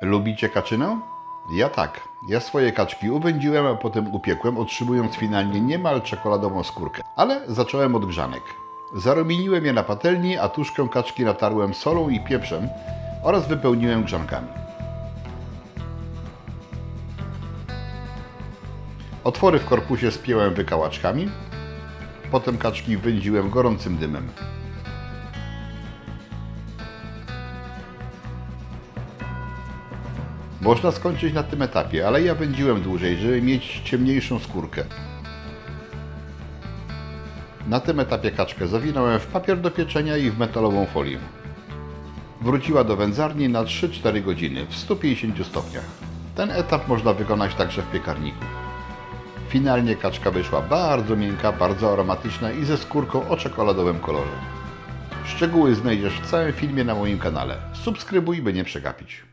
Lubicie kaczynę? Ja tak. Ja swoje kaczki uwędziłem, a potem upiekłem, otrzymując finalnie niemal czekoladową skórkę. Ale zacząłem od grzanek. Zarumieniłem je na patelni, a tuszkę kaczki natarłem solą i pieprzem oraz wypełniłem grzankami. Otwory w korpusie spięłem wykałaczkami, potem kaczki wędziłem gorącym dymem. Można skończyć na tym etapie, ale ja wędziłem dłużej, żeby mieć ciemniejszą skórkę. Na tym etapie kaczkę zawinąłem w papier do pieczenia i w metalową folię. Wróciła do wędzarni na 3-4 godziny w 150 stopniach. Ten etap można wykonać także w piekarniku. Finalnie kaczka wyszła bardzo miękka, bardzo aromatyczna i ze skórką o czekoladowym kolorze. Szczegóły znajdziesz w całym filmie na moim kanale. Subskrybuj, by nie przegapić.